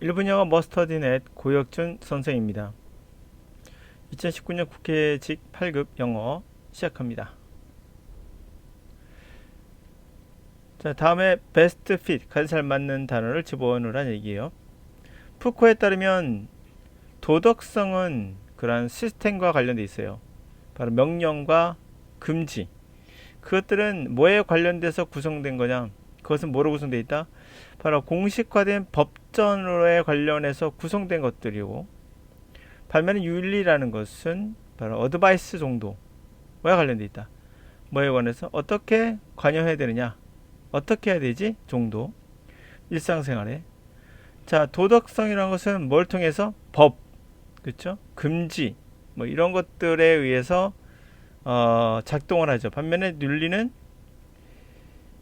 1분 영어 머스터디넷 고혁준 선생입니다. 2019년 국회직 8급 영어 시작합니다. 자, 다음에 베스트 핏, 가장 잘 맞는 단어를 집어넣으라는 얘기예요. 푸코에 따르면 도덕성은 그러한 시스템과 관련돼 있어요. 바로 명령과 금지. 그것들은 뭐에 관련돼서 구성된 거냐? 그것은 뭐로 구성되어 있다? 바로 공식화된 법전에 관련해서 구성된 것들이고 반면에 윤리라는 것은 바로 어드바이스 정도와 관련돼 있다. 뭐에 관해서 어떻게 관여해야 되느냐? 어떻게 해야 되지? 정도. 일상생활에. 자, 도덕성이라는 것은 뭘 통해서 법, 그렇죠? 금지, 뭐 이런 것들에 의해서 어, 작동을 하죠. 반면에 윤리는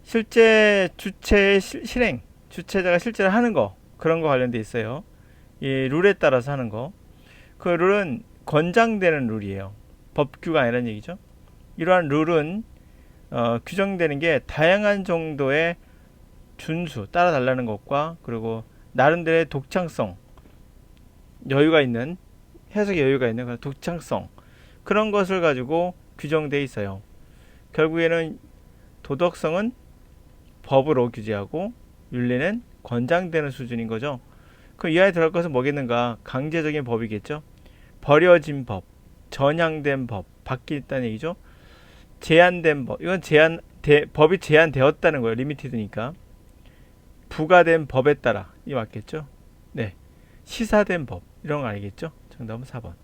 실제 주체의 실, 실행, 주체자가 실제로 하는 거 그런 거 관련돼 있어요. 이 룰에 따라서 하는 거. 그 룰은 권장되는 룰이에요. 법규가 아니라는 얘기죠. 이러한 룰은 어, 규정되는 게 다양한 정도의 준수 따라 달라는 것과 그리고 나름대로의 독창성 여유가 있는 해석 여유가 있는 그런 독창성 그런 것을 가지고 규정돼 있어요. 결국에는 도덕성은 법으로 규제하고 윤리는 권장되는 수준인 거죠. 그럼 이 안에 들어갈 것은 뭐겠는가? 강제적인 법이겠죠. 버려진 법, 전향된 법, 바뀌었다는 얘기죠. 제한된 법, 이건 제한 대, 법이 제한되었다는 거예요. 리미티드니까. 부과된 법에 따라 이 맞겠죠? 네. 시사된 법 이런 거 알겠죠? 정답은 4번.